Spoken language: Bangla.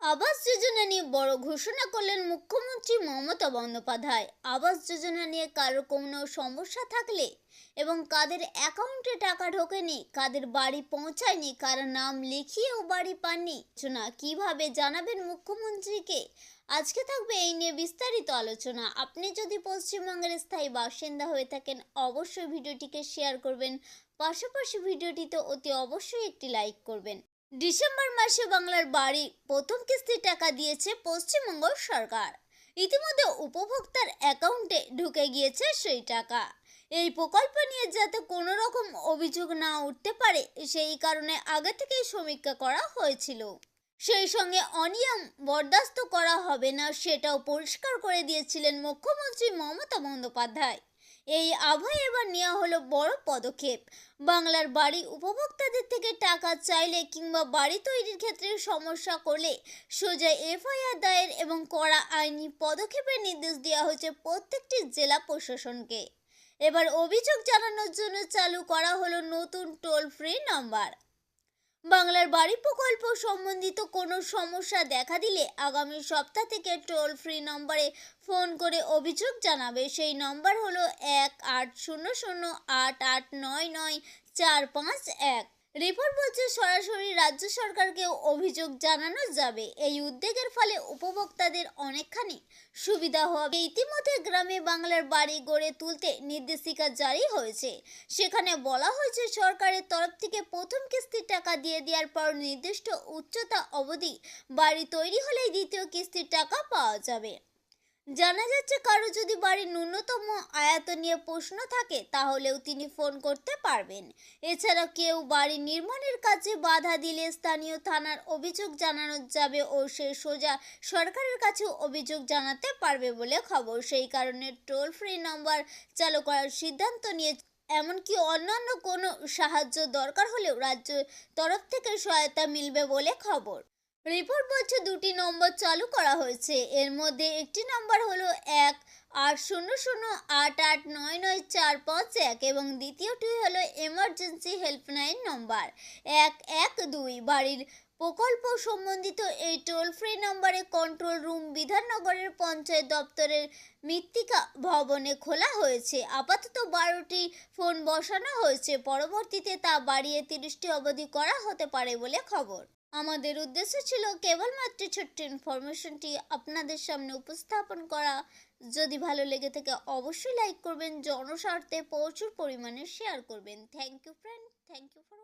আবাস যোজনা নিয়ে বড় ঘোষণা করলেন মুখ্যমন্ত্রী মমতা বন্দ্যোপাধ্যায়। আবাস যোজনা নিয়ে কারও কোনো সমস্যা থাকলে এবং কাদের অ্যাকাউন্টে টাকা ঢোকেনি, কাদের বাড়ি পৌঁছায়নি, কার নাম লিখিয়েও বাড়ি পাননি যোজনা কীভাবে জানাবেন মুখ্যমন্ত্রীকে? আজকে থাকবে এই নিয়ে বিস্তারিত আলোচনা। আপনি যদি পশ্চিমবঙ্গের স্থায়ী বাসিন্দা হয়ে থাকেন, অবশ্যই ভিডিওটিকে শেয়ার করবেন। পাশাপাশি ভিডিওটিতে অতি অবশ্যই একটি লাইক করবেন। ডিসেম্বর মাসে বাংলার বাড়ি প্রথম কিস্তির টাকা দিয়েছে পশ্চিমবঙ্গ সরকার। ইতিমধ্যে উপভোক্তার অ্যাকাউন্টে ঢুকে গিয়েছে সেই টাকা। এই প্রকল্প নিয়ে যাতে কোনো রকম অভিযোগ না উঠতে পারে, সেই কারণে আগে থেকেই সমীক্ষা করা হয়েছিল। সেই সঙ্গে অনিয়ম বরদাস্ত করা হবে না, সেটাও পরিষ্কার করে দিয়েছিলেন মুখ্যমন্ত্রী মমতা বন্দ্যোপাধ্যায়। এই আবহে এবার নেওয়া হলো বড় পদক্ষেপ। বাংলার বাড়ি উপভোক্তাদের থেকে টাকা চাইলে কিংবা বাড়ি তৈরির ক্ষেত্রে সমস্যা করলে সোজা এফআইআর দায়ের এবং কড়া আইনি পদক্ষেপের নির্দেশ দেওয়া হয়েছে প্রত্যেকটি জেলা প্রশাসনকে। এবার অভিযোগ জানানোর জন্য চালু করা হলো নতুন টোল ফ্রি নাম্বার। বাংলার বাড়ি প্রকল্প সম্বন্ধিত কোনো সমস্যা দেখা দিলে আগামী সপ্তাহ থেকে টোল ফ্রি নম্বরে ফোন করে অভিযোগ জানাবে। সেই নম্বর হলো এক আট শূন্য শূন্য আট আট নয় নয় চার পাঁচ এক। রিপোর্ট বলছে সরাসরি রাজ্য সরকারকেও অভিযোগ জানানো যাবে। এই উদ্যোগের ফলে উপভোক্তাদের অনেকখানি সুবিধা হবে। ইতিমধ্যে গ্রামে বাংলার বাড়ি গড়ে তুলতে নির্দেশিকা জারি হয়েছে। সেখানে বলা হয়েছে, সরকারের তরফ থেকে প্রথম কিস্তির টাকা দিয়ে দেওয়ার পর নির্দিষ্ট উচ্চতা অবধি বাড়ি তৈরি হলেই দ্বিতীয় কিস্তির টাকা পাওয়া যাবে। জানা যাচ্ছে কারও যদি বাড়ির ন্যূনতম আয়ত নিয়ে প্রশ্ন থাকে, তাহলেও তিনি ফোন করতে পারবেন। এছাড়া কেউ বাড়ি নির্মাণের কাজে বাধা দিলে স্থানীয় থানার অভিযোগ জানানো যাবে ও সে সোজা সরকারের কাছেও অভিযোগ জানাতে পারবে বলে খবর। সেই কারণে টোল ফ্রি নম্বর চালু করার সিদ্ধান্ত নিয়ে এমনকি অন্যান্য কোনো সাহায্য দরকার হলেও রাজ্য তরফ থেকে সহায়তা মিলবে বলে খবর। রিপোর্ট বলছে দুটি নম্বর চালু করা হয়েছে। এর মধ্যে একটি নম্বর হলো এক আট শূন্য শূন্য আট আট নয় নয় চার পাঁচ এক, এবং দ্বিতীয়টি হলো এমার্জেন্সি হেল্পলাইন নম্বর এক এক দুই, বাড়ির প্রকল্প সম্বন্ধিত এই টোল ফ্রি নম্বরে কন্ট্রোল রুম বিধাননগরের পঞ্চায়েত দপ্তরের মৃত্তিকা ভবনে খোলা হয়েছে। আপাতত বারোটি ফোন বসানো হয়েছে। পরবর্তীতে তা বাড়িয়ে তিরিশটি অবধি করা হতে পারে বলে খবর। আমাদের উদ্দেশ্য ছিল কেবলমাত্র ছোট্ট ইনফরমেশনটি আপনাদের সামনে উপস্থাপন করা। যদি ভালো লেগে থাকে অবশ্যই লাইক করবেন। জনস্বার্থে প্রচুর পরিমাণে শেয়ার করবেন। Thank you friend thank you for